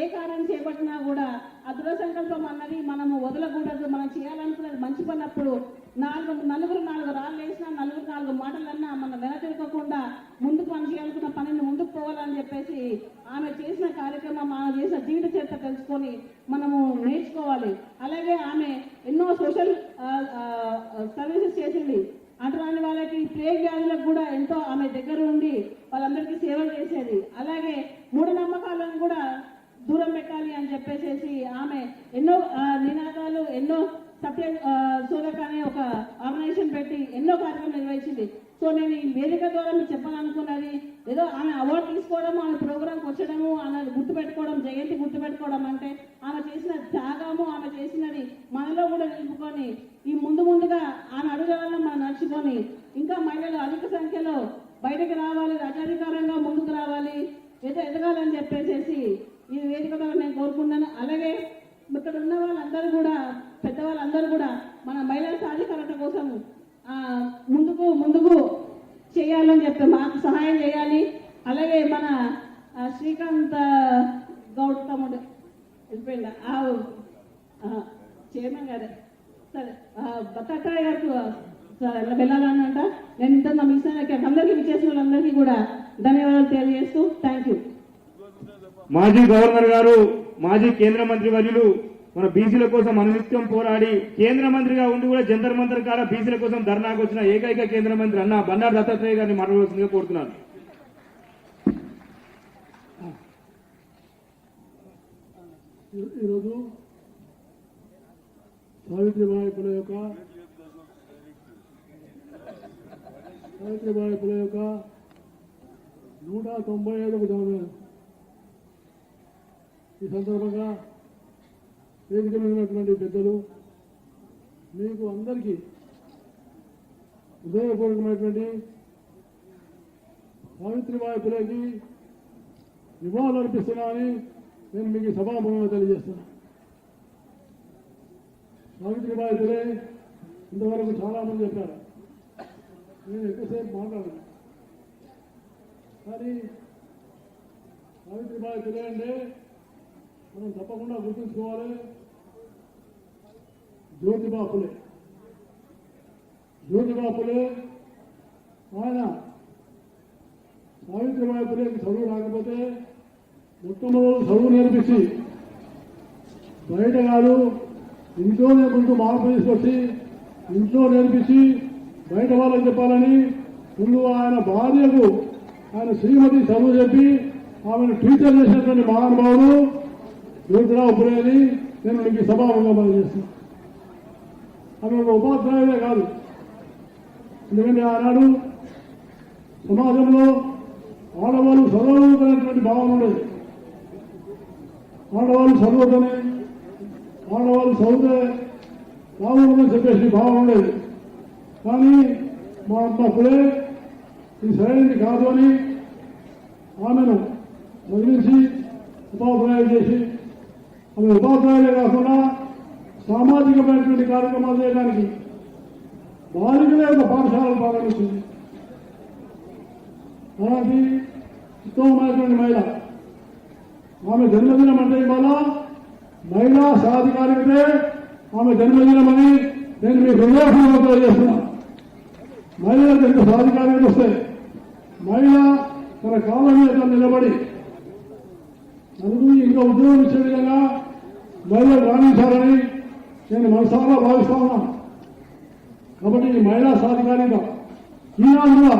ఏ కార్యం చేపట్టినా కూడా ఆ దృఢ సంకల్పం అన్నది మనము వదలకూడదు. మనం చేయాలనుకున్నది మంచి పన్నప్పుడు నాలుగు నలుగురు నాలుగు రాళ్ళు వేసినా నలుగురు నాలుగు మాటలన్నా మనం వెనతిరగకుండా ముందుకు మనం చేయాలనుకున్న పనిని ముందుకు పోవాలని చెప్పేసి ఆమె చేసిన కార్యక్రమం ఆమె చేసిన జీవిత చరిత్ర తెలుసుకొని మనము నేర్చుకోవాలి అలాగే ఆమె ఎన్నో సోషల్ సర్వీసెస్ చేసింది అంటరాని వాళ్ళకి ప్లేగ్ వ్యాధులకు కూడా ఎంతో ఆమె దగ్గర ఉండి వాళ్ళందరికీ సేవలు చేసేది అలాగే మూఢనమ్మకాలను కూడా దూరం పెట్టాలి అని చెప్పేసి ఆమె ఎన్నో ఆ, నినాదాలు ఎన్నో సత్య ఆ, శోధక అనే ఒక ఆర్గనైజేషన్ పెట్టి ఎన్నో కార్యక్రమాలు నిర్వహించింది సో నేను ఈ వేదిక ద్వారా మీకు చెప్పాలనుకున్నది ఏదో ఆమె అవార్డు తీసుకోవడం ఆమె ప్రోగ్రామ్కి వచ్చడము ఆమె గుర్తుపెట్టుకోవడం జయంతి గుర్తుపెట్టుకోవడం అంటే ఆమె చేసిన త్యాగము ఆమె చేసినది మనలో కూడా నిలుపుకొని ఈ ముందు ముందుగా ఆమె అడుగులను మనం నడుచుకొని ఇంకా మహిళలు అధిక సంఖ్యలో బయటకు రావాలి రాజ్యాధికారంగా ముందుకు రావాలి ఏదో ఎదగాలని చెప్పేసి ఈ వేదిక ద్వారా నేను కోరుకున్నాను అలాగే ఇక్కడ ఉన్న వాళ్ళందరూ కూడా పెద్దవాళ్ళందరూ కూడా మన మహిళల సాధికారత కోసం ఆ, ముందుకు ముందుకు చేయాలని చెప్పి మాకు సహాయం చేయాలి అలాగే మన ఆ, శ్రీకాంత్ ఆ, గౌడ్ తమ్ముడు వెళ్ళిపోయిందా ఆ, ఆ, చైర్మన్ గారే సరే దత్తాత్రేయ గారికి సరే, వెళ్ళాలనంట నేను ఇంత విచ్చేసిన వాళ్ళందరికీ కూడా ధన్యవాదాలు తెలియజేస్తూ థ్యాంక్ యూ మాజీ గవర్నర్ గారు మాజీ కేంద్ర మంత్రి వర్యులు మన బీసీల కోసం అనునిత్యం పోరాడి కేంద్ర మంత్రిగా ఉండి కూడా జంతర్ మంత్రి కాడ బీసీల కోసం ధర్నాకు వచ్చిన ఏకైక కేంద్ర మంత్రి అన్న బండారు దత్తాత్రేయ గారిని మాట్లాడవలసిందిగా కోరుతున్నాను. ఈరోజు సావిత్రిబాయి పుల యొక్క సావిత్రిబాయి పుల యొక్క నూట తొంభై ఐదవ జన్మదినం ఈ సందర్భంగా వేదిక మీద ఉన్నటువంటి పెద్దలు మీకు అందరికీ హృదయపూర్వకమైనటువంటి సావిత్రిబాయి పులేకి నివాళులు అర్పిస్తున్నానని నేను మీకు ఈ సభాముఖంగా తెలియజేస్తున్నాను. సావిత్రిబాయి పులే ఇంతవరకు చాలామంది చెప్పారు. నేను ఎక్కువసేపు మాట్లాడను. కానీ సావిత్రి బాగా తెలియండి మనం తప్పకుండా గుర్తుంచుకోవాలి. జ్యోతిబా పులే జ్యోతిబా పులే ఆయన సావిత్రిబాయి పులేకి చదువు రాకపోతే మొట్టమొదటి చదువు నేర్పించి బయట కాదు ఇంట్లోనే ముందు మార్పు తీసుకొచ్చి ఇంట్లో నేర్పించి బయట వాళ్ళకి చెప్పాలని ముందు ఆయన భార్యకు ఆయన శ్రీమతి చదువు చెప్పి ఆమెను టీచర్ చేసినటువంటి మహానుభావుడు జ్యోతిరావు పురేని నేను మీకు సభాముఖంగా పనిచేస్తాను ఆమె ఒక ఉపాధ్యాయులే కాదు. ఎందుకంటే ఆనాడు సమాజంలో ఆడవాళ్ళు చదవగలుగుతున్నటువంటి భావన ఉండేది. ఆడవాళ్ళు చదవద్దని ఆడవాళ్ళు చదివితే బాగుందని చెప్పేసి భావన ఉండేది. కానీ మా అమ్మ అప్పుడే ఈ సరైనది కాదు అని ఆమెను వదిలించి ఉపాధ్యాయులు చేసి ఆమె ఉపాధ్యాయులే కాకుండా సామాజికమైనటువంటి కార్యక్రమాలు చేయడానికి బాలికలే ఒక పాఠశాలను ప్రారంభించింది. అలాంటి ఉత్తమమైనటువంటి మహిళ ఆమె జన్మదినం అంటే ఇవాళ మహిళా సాధికారికతే ఆమె జన్మదినం అని నేను మీ హృదయపూర్వకంగా తెలియజేస్తున్నాను మహిళలకు ఎంత సాధికారికత వస్తే మహిళ తన కాళ్ళ మీద నిలబడి నలుగురు ఇంకా ఉద్యోగం ఇచ్చే విధంగా మహిళలు రాణించాలని నేను మనసారా భావిస్తా ఉన్నాను కాబట్టి ఈ మహిళా సాధికారిక ఈనాడు కూడా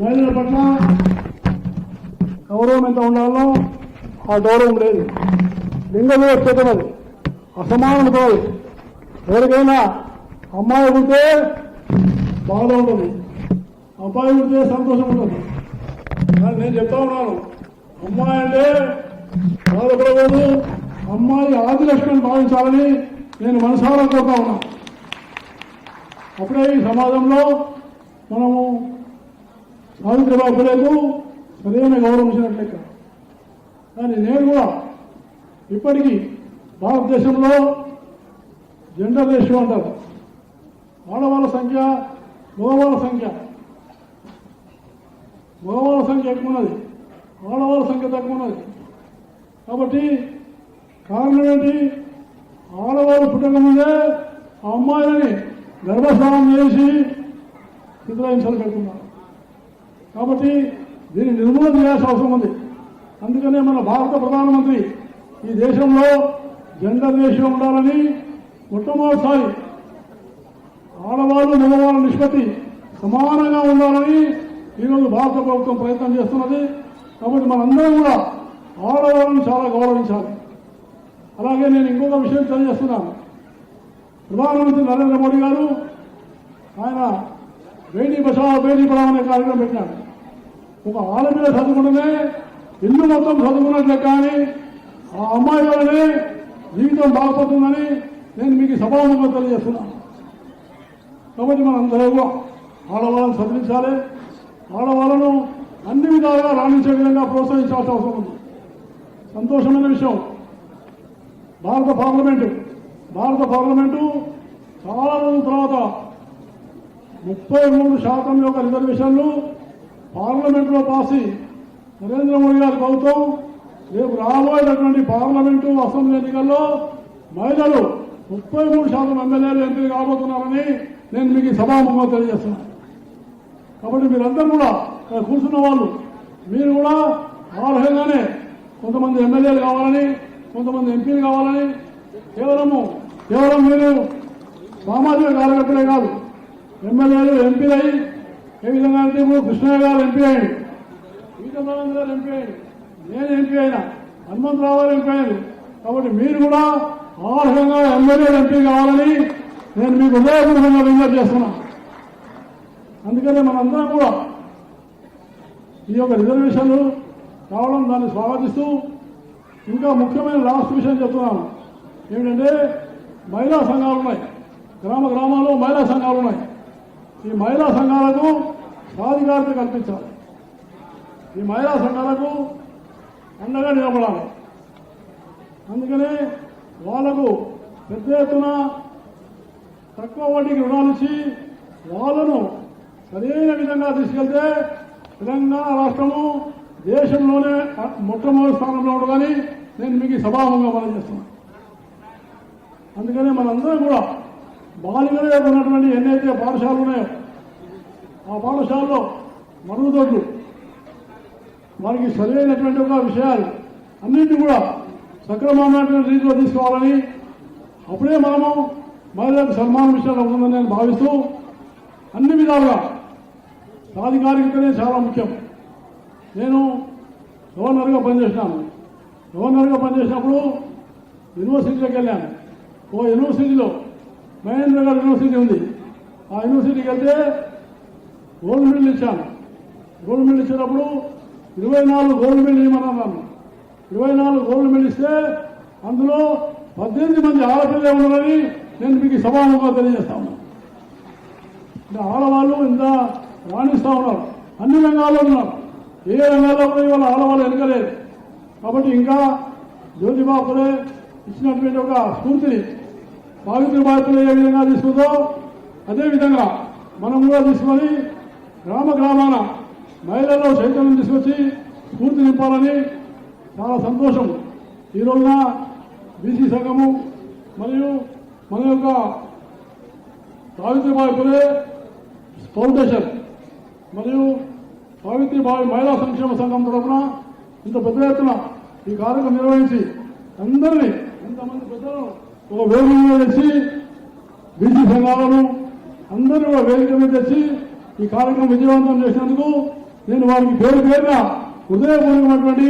మహిళల పట్ల గౌరవం ఎంత ఉండాలో ఆ గౌరవం లేదు. లింగ వివక్షత అసమానం అసమానత ఎవరికైనా అమ్మాయి ఉంటే బాధ ఉండదు అబ్బాయి ఉంటే సంతోషం ఉండదు కానీ నేను చెప్తా ఉన్నాను అమ్మాయి అంటే బాధపడకూడదు. అమ్మాయి ఆదిలక్ష్మిని భావించాలని నేను మనసారా కోరుతా ఉన్నాను అప్పుడే ఈ సమాజంలో మనము సావిత్రిబాబు పులేకు సరైన గౌరవం లెక్క కానీ నేను కూడా ఇప్పటికీ భారతదేశంలో జెండర్ రేషియో అంటారు. ఆడవాళ్ళ సంఖ్య మగవాళ్ళ సంఖ్య. మగవాళ్ళ సంఖ్య ఎక్కువ ఉన్నది. ఆడవాళ్ళ సంఖ్య తక్కువ ఉన్నది. కాబట్టి కారణం ఏంటి? ఆడవాళ్ళు పుట్టక ముందే ఆ అమ్మాయిలని గర్భస్నానం చేసి చిత్రహింసలు పెడుతున్నారు కాబట్టి దీన్ని నిర్మూలన చేయాల్సిన అవసరం ఉంది. అందుకనే మన భారత ప్రధానమంత్రి ఈ దేశంలో జెండర్ రేషియో ఉండాలని మొట్టమొదటిసారి ఆడవాళ్ళు మగవాళ్ళ నిష్పత్తి సమానంగా ఉండాలని ఈరోజు భారత ప్రభుత్వం ప్రయత్నం చేస్తున్నది. కాబట్టి మనందరం కూడా ఆడవాళ్ళని చాలా గౌరవించాలి. అలాగే నేను ఇంకొక విషయం తెలియజేస్తున్నాను. ప్రధానమంత్రి నరేంద్ర మోడీ గారు ఆయన బేటీ బచావో బేటీ పడావో అనే కార్యక్రమం పెట్టినాడు ఒక ఆడపిల్ల చదువుకుంటేనే ఇల్లు మొత్తం చదువుకున్నట్లే కానీ ఆ అమ్మాయి వల్లనే జీవితం బాగుపడుతుందని నేను మీకు సభాముఖంగా తెలియజేస్తున్నాను. కాబట్టి మనం కూడా ఆడవాళ్ళను చదివించాలి. ఆడవాళ్ళను అన్ని విధాలుగా రాణించే విధంగా ప్రోత్సహించాల్సిన అవసరం ఉంది. సంతోషమైన విషయం. భారత పార్లమెంటు. భారత పార్లమెంటు చాలా రోజుల తర్వాత ముప్పై మూడు శాతం యొక్క రిజర్వేషన్లు పార్లమెంటులో పాసి నరేంద్ర మోడీ గారి ప్రభుత్వం రేపు రాబోయేటటువంటి పార్లమెంటు అసెంబ్లీ ఎన్నికల్లో మహిళలు ముప్పై మూడు శాతం ఎమ్మెల్యేలు ఎంపీలు కాబోతున్నారని నేను మీకు సభాముఖంగా తెలియజేస్తున్నాను కాబట్టి మీరందరూ కూడా ఇక్కడ కూర్చున్న వాళ్ళు మీరు కూడా ఆ కొంతమంది ఎమ్మెల్యేలు కావాలని కొంతమంది ఎంపీలు కావాలని కేవలము కేవలం మీరు సామాజిక కార్యకర్తలే కాదు ఎమ్మెల్యేలు ఎంపీలు అయ్యి ఏ విధంగా అంటే ఇప్పుడు కృష్ణయ్య గారు ఎంపీ అయ్యాడు ఈటమరాజు గారు ఎంపీ అయ్యాడు నేను ఎంపీ అయినా హనుమంతరావు గారు ఎంపీ అయ్యారు. కాబట్టి మీరు కూడా ఆ ఎమ్మెల్యేలు ఎంపీ కావాలని నేను మీకు హృదయపూర్వకంగా విజ్ఞప్తి చేస్తున్నాను అందుకనే మనందరం కూడా ఈ యొక్క రిజర్వేషన్లు కావడం దాన్ని స్వాగతిస్తూ ఇంకా ముఖ్యమైన లాస్ట్ విషయం చెప్తున్నాను. ఏమిటంటే మహిళా సంఘాలు ఉన్నాయి. గ్రామ గ్రామాల్లో మహిళా సంఘాలు ఉన్నాయి. ఈ మహిళా సంఘాలకు సాధికారత కల్పించాలి. ఈ మహిళా సంఘాలకు అండగా నిలబడాలి. అందుకనే వాళ్ళకు పెద్ద ఎత్తున తక్కువ వడ్డీకి రుణాలు ఇచ్చి వాళ్ళను సరైన విధంగా తీసుకెళ్తే తెలంగాణ రాష్ట్రము దేశంలోనే మొట్టమొదటి స్థానంలో ఉండదని నేను మీకు ఈ సభాముఖంగా మనం చేస్తున్నాను. అందుకనే మనందరం కూడా బాలికలే ఉన్నటువంటి ఎన్నైతే పాఠశాలలు ఉన్నాయో ఆ పాఠశాలలో మరుగుదొడ్లు వారికి సరైనటువంటి ఒక విషయాలు అన్నింటినీ కూడా సక్రమమైనటువంటి రీతిలో తీసుకోవాలని అప్పుడే మనము మహిళలకు సన్మానం విషయాలు అవుతుందని నేను భావిస్తూ అన్ని విధాలుగా సాధికారికతనే చాలా ముఖ్యం. నేను గవర్నర్గా పనిచేసినాను. గవర్నర్గా పనిచేసినప్పుడు యూనివర్సిటీలోకి వెళ్ళాను. ఓ యూనివర్సిటీలో మహేంద్ర యూనివర్సిటీ ఉంది. ఆ యూనివర్సిటీకి వెళ్తే గోల్డ్ మెడల్ ఇచ్చాను. గోల్డ్ మెడల్ ఇచ్చినప్పుడు ఇరవై నాలుగు గోల్డ్ మెడల్ ఇవ్వమన్నాను. ఇరవై నాలుగు గోల్డ్ మెడల్ ఇస్తే అందులో పద్దెనిమిది మంది ఆడపిల్లలే ఉన్నారని నేను మీకు సమానంగా తెలియజేస్తా ఉన్నాను ఆడవాళ్ళు ఇంత రాణిస్తా ఉన్నారు. అన్ని రంగాల్లో ఉన్నారు. ఏ రంగాల్లో కూడా ఇవాళ ఆడవాళ్ళు వెనకలేదు కాబట్టి ఇంకా జ్యోతిబా పులే ఇచ్చినటువంటి ఒక స్ఫూర్తిని సావిత్రిబాయి పులే ఏ విధంగా తీసుకుందో అదేవిధంగా మనం కూడా తీసుకొని గ్రామ గ్రామాన మహిళల్లో చైతన్యం తీసుకొచ్చి స్ఫూర్తి నింపాలని చాలా సంతోషం. ఈ రోజున బీసీ సంఘము మరియు మన యొక్క సావిత్రిబాయి పులే ఫౌండేషన్ మరియు సావిత్రిబాయి మహిళా సంక్షేమ సంఘం తరఫున ఇంత పెద్ద ఎత్తున ఈ కార్యక్రమం నిర్వహించి అందరినీ ఇంతమంది పెద్దలను ఒక వేదిక మీద తెచ్చి బీసీ సంఘాలను అందరూ కూడా వేదిక మీద తెచ్చి ఈ కార్యక్రమం విజయవంతం చేసినందుకు నేను వారికి పేరు పేరున హృదయపూర్వకమైనటువంటి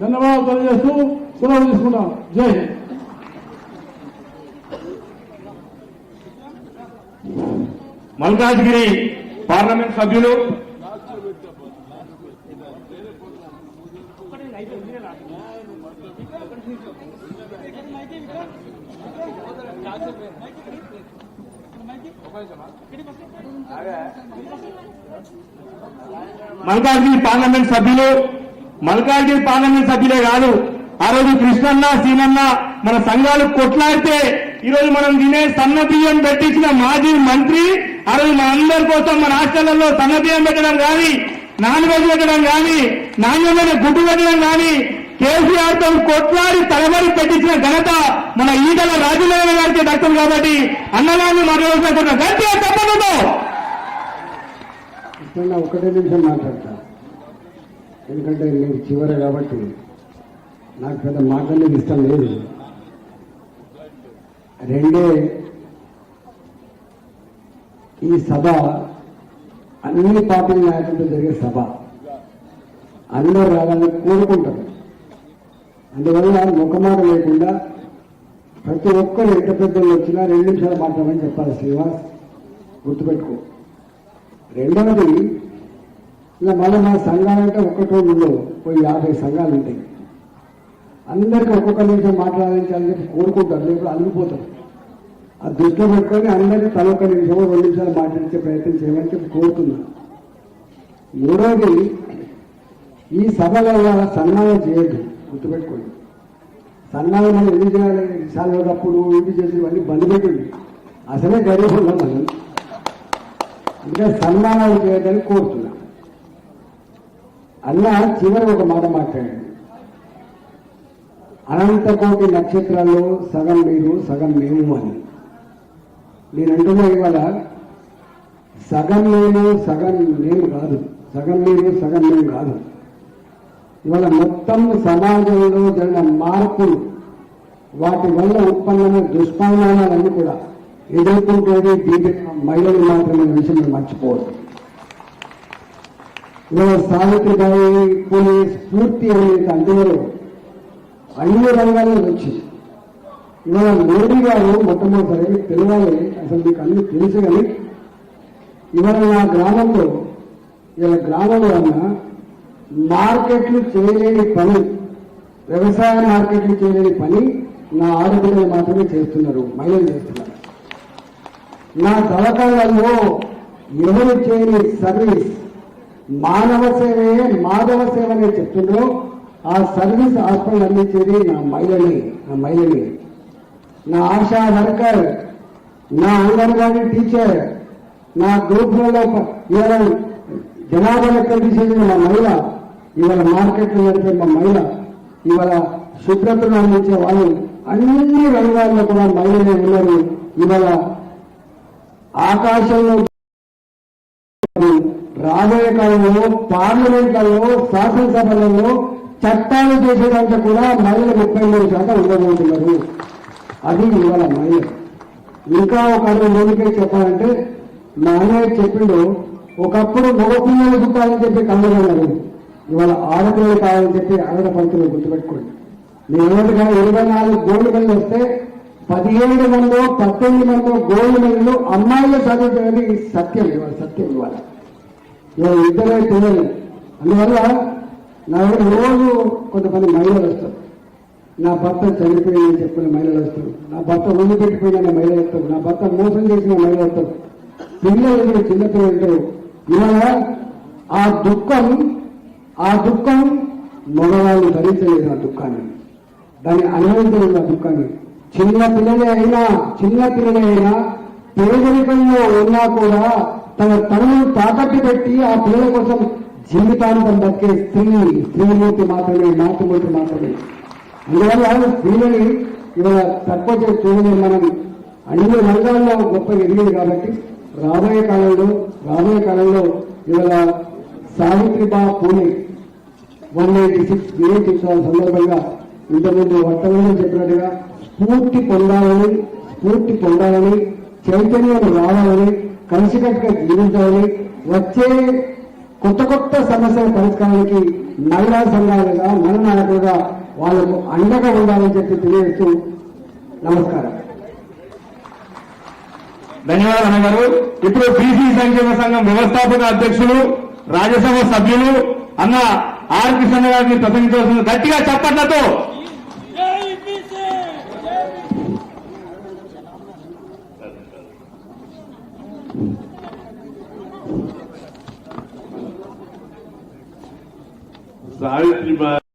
ధన్యవాదాలు తెలియజేస్తూ సెలవు తీసుకుంటాను. జై హింద్. మల్కాజ్గిరి పార్లమెంట్ సభ్యులు. మల్కాజ్గిరి పార్లమెంట్ సభ్యులు. మల్కాజ్గిరి పార్లమెంట్ సభ్యులే కాదు ఆ రోజు కృష్ణన్న సీనన్న మన సంఘాలు కొట్లాడితే ఈ రోజు మనం తినే సన్న బియ్యం పెట్టించిన మాజీ మంత్రి ఆ రోజు మన అందరి కోసం మన హాస్టళ్ళలో సన్న బియ్యం పెట్టడం కానీ నాన్ వెజ్ పెట్టడం కానీ నాణ్యమైన గుడ్డు పెట్టడం కానీ కేసీఆర్తో కొట్లాడి తలబడి పెట్టించిన ఘనత మన ఈటల రాజులేవ గారికి దక్కుం కాబట్టి అన్నగారిని మాట్లాడుతున్న గట్టిగా తప్పదు ఒకటే నిమిషం మాట్లాడతా. ఎందుకంటే నేను చివర కాబట్టి నాకు పెద్ద మాట్లాడేది ఇష్టం లేదు. రెండే ఈ సభ అన్ని పార్టీల నాయకులతో జరిగే సభ. అందరూ రావాలని కోరుకుంటారు. అందువల్ల ముఖమాట లేకుండా ప్రతి ఒక్కరు ఎంత పెద్దలు వచ్చినా రెండు నిమిషాలు మాట్లాడమని చెప్పాలి శ్రీనివాస్. గుర్తుపెట్టుకో. రెండవది ఇలా మళ్ళీ మన సంఘాలంటే ఒక్కటో ముందు పోయి యాభై సంఘాలు ఉంటాయి. అందరికీ ఒక్కొక్క నిమిషం మాట్లాడించాలని చెప్పి కోరుకుంటారు. లేకపోతే అలిగిపోతారు. ఆ దృష్టిలో పెట్టుకొని అందరినీ తల ఒక నిమిషం రెండు నిమిషాలు మాట్లాడించే ప్రయత్నం చేయమని చెప్పి కోరుతున్నాను మూడవది ఈ సభలో ఇవాళ సన్మానం చేయదు గుర్తుపెట్టుకోండి. సన్మానం మనం ఎందుకు చేయాలి? విశాలప్పుడు ఇది చేసి ఇవన్నీ బంద్ పెట్టింది. అసలే గరీబ్ ఉన్నాం మనం. ఇంకా సన్మానాలు చేయదని కోరుతున్నా. అన్న చివరి ఒక మాట మాట్లాడండి. అనంత కోటి నక్షత్రాల్లో సగం మీరు సగం మేము అని. నేను అంటున్నా ఇవాళ సగం నేను సగం నేను కాదు. సగం మీరు సగం నేను కాదు. ఇవాళ మొత్తం సమాజంలో జరిగిన మార్పులు వాటి వల్ల ఉత్పన్నమైన దుష్పరిణామాలన్నీ కూడా ఎదుర్కొంటేది దీని మహిళలు మాత్రమే విషయం మర్చిపోవద్దు. ఇవాళ సావిత్రిబాయి పూలే స్ఫూర్తి అనేది అందులో అన్ని రంగాల్లో వచ్చింది. ఇవాళ మోడీ గారు మొట్టమొదటిసారి పిలవాలి. అసలు మీకు అన్ని తెలుసు కానీ ఇవాళ నా గ్రామంలో ఇలా గ్రామంలో అన్న మార్కెట్లు చేయలేని పని వ్యవసాయ మార్కెట్లు చేయలేని పని నా ఆడపిల్లలు మాత్రమే చేస్తున్నారు మహిళలు చేస్తున్నారు. నా దళకాలలో ఎవరు చేయని సర్వీస్ మానవ సేవే మాధవ సేవ అని చెప్తుండ్రో ఆ సర్వీస్ హాస్పిటల్ అందించేది నా మహిళని నా మహిళని నా ఆశా వర్కర్ నా అంగన్వాడీ టీచర్ నా గ్రూప్లలో ఇవాళ జనాభా లెక్కలు తీసేది మా మహిళ. ఇవాళ మార్కెట్లో నడిపే మా మహిళ. ఇవాళ శుభ్రతను అందించే వాళ్ళు అన్ని రంగాల్లో కూడా మహిళలే ఉన్నారు. ఇవాళ ఆకాశంలో రాబోయే కాలంలో పార్లమెంట్లలో శాసనసభలలో చట్టాలు చేసేదంతా కూడా మహిళలు ముప్పై మూడు శాతం ఉండబోతున్నారు. అది ఇవాళ మహిళ ఇంకా ఒక అడుగు ముందుకే చెప్పాలంటే మా అన్నయ్య చెప్పిండు ఒకప్పుడు మగపిల్లలు పుట్టాలని చెప్పి కళ్ళగన్నారు ఇవాళ ఆడపిల్లలు కావాలని చెప్పి ఆడపడుతున్నారు పంతులు గుర్తుపెట్టుకోండి. నేను ఏమంటున్నా ఇరవై నాలుగు గోల్డ్ మెడల్ వస్తే పదిహేడు మందో పద్దెనిమిది మందో గోల్డ్ మెడల్ అమ్మాయిలు చదువుతున్నది సత్యం ఇవాళ సత్యం ఇవాళ. ఇవాళ ఇద్దరే పిల్లలు. అందువల్ల నా రోజు కొంతమంది మహిళలు వస్తారు. నా భర్త చనిపోయిందని చెప్పిన మహిళలు వస్తారు. నా భర్త వదిలిపెట్టిపోయిన మహిళలు వస్తారు. నా భర్త మోసం చేసిన మహిళలు వస్తారు. పిల్లలు చిన్నపిల్లలు ఇవాళ ఆ దుఃఖం ఆ దుఃఖం మగవాళ్ళు భరించలేదు ఆ దుఃఖాన్ని. దాన్ని అనుభవించలేదు ఆ దుఃఖాన్ని. చిన్న పిల్లలే అయినా చిన్న పిల్లలే అయినా పేదరికంలో ఉన్నా కూడా తన తనను తాకట్టు పెట్టి ఆ పిల్లల కోసం జీవితాంతం దక్కే స్త్రీ స్త్రీమూర్తి మాత్రమే మాతృమూర్తి మాత్రమే. అందువల్ల స్త్రీలని ఇవాళ తక్కువ చేసి చూడలేదు మనం అన్ని రంగాల్లో గొప్ప ఎదిగింది కాబట్టి రాబోయే కాలంలో రాబోయే కాలంలో ఇవాళ సావిత్రిబా పూణే వన్ ఎయిటీ సిక్స్ గ్రేట్ సందర్భంగా ఇంతకుముందు వర్తమానం చెప్పినట్టుగా స్ఫూర్తి పొందాలని స్ఫూర్తి పొందాలని చైతన్యం రావాలని కలిసికట్టుగా జీవించాలని వచ్చే కొత్త కొత్త సమస్యల పరిష్కారానికి మహిళా సంఘాలుగా మన నాయకులుగా వాళ్ళకు అండగా ఉండాలని చెప్పి తెలియజేస్తూ నమస్కారం. ధన్యవాదాలు అన్న గారు. ఇప్పుడు బీసీ సంక్షేమ సంఘం వ్యవస్థాపక అధ్యక్షులు రాజ్యసభ సభ్యులు అన్న ఆర్ కృష్ణ గారిని ప్రసంగించవలసిన గట్టిగా చప్పట్లతో. సావిత్రిబాయి